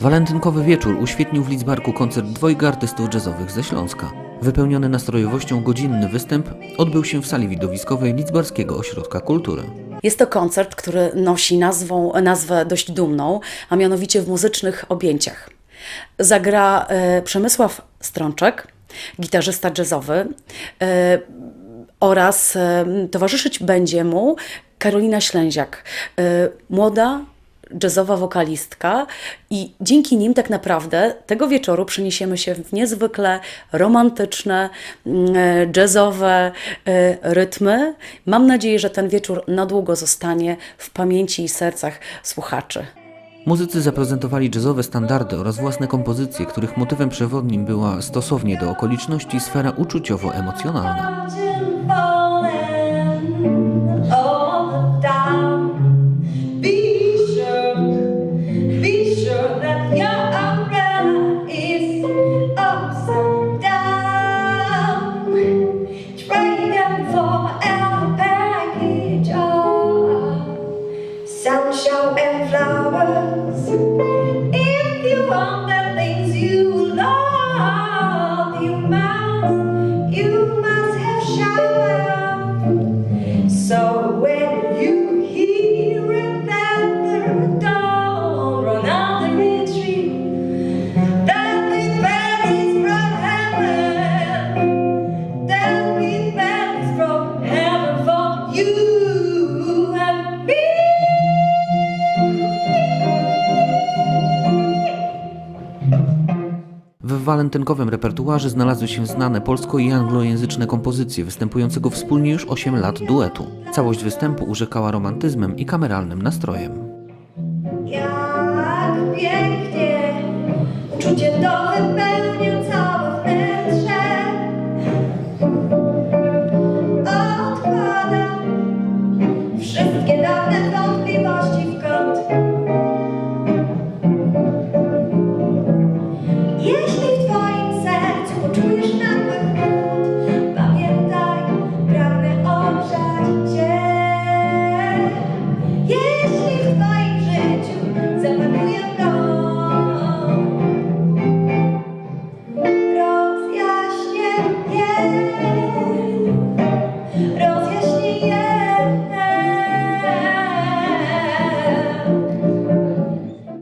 Walentynkowy wieczór uświetnił w Lidzbarku koncert dwojga artystów jazzowych ze Śląska. Wypełniony nastrojowością godzinny występ odbył się w sali widowiskowej Lidzbarskiego Ośrodka Kultury. Jest to koncert, który nosi nazwą, nazwę dość dumną, a mianowicie w muzycznych objęciach. Zagra e, Przemysław Strączek, gitarzysta jazzowy, e, oraz e, towarzyszyć będzie mu Karolina Ślęziak, e, młoda jazzowa wokalistka i dzięki nim tak naprawdę tego wieczoru przeniesiemy się w niezwykle romantyczne, mm, e, jazzowe e, rytmy. Mam nadzieję, że ten wieczór na długo zostanie w pamięci i sercach słuchaczy. Muzycy zaprezentowali jazzowe standardy oraz własne kompozycje, których motywem przewodnim była stosownie do okoliczności sfera uczuciowo-emocjonalna. W walentynkowym repertuarze znalazły się znane polsko- i anglojęzyczne kompozycje występującego wspólnie już 8 lat duetu. Całość występu urzekała romantyzmem i kameralnym nastrojem. Jak pięknie uczucie do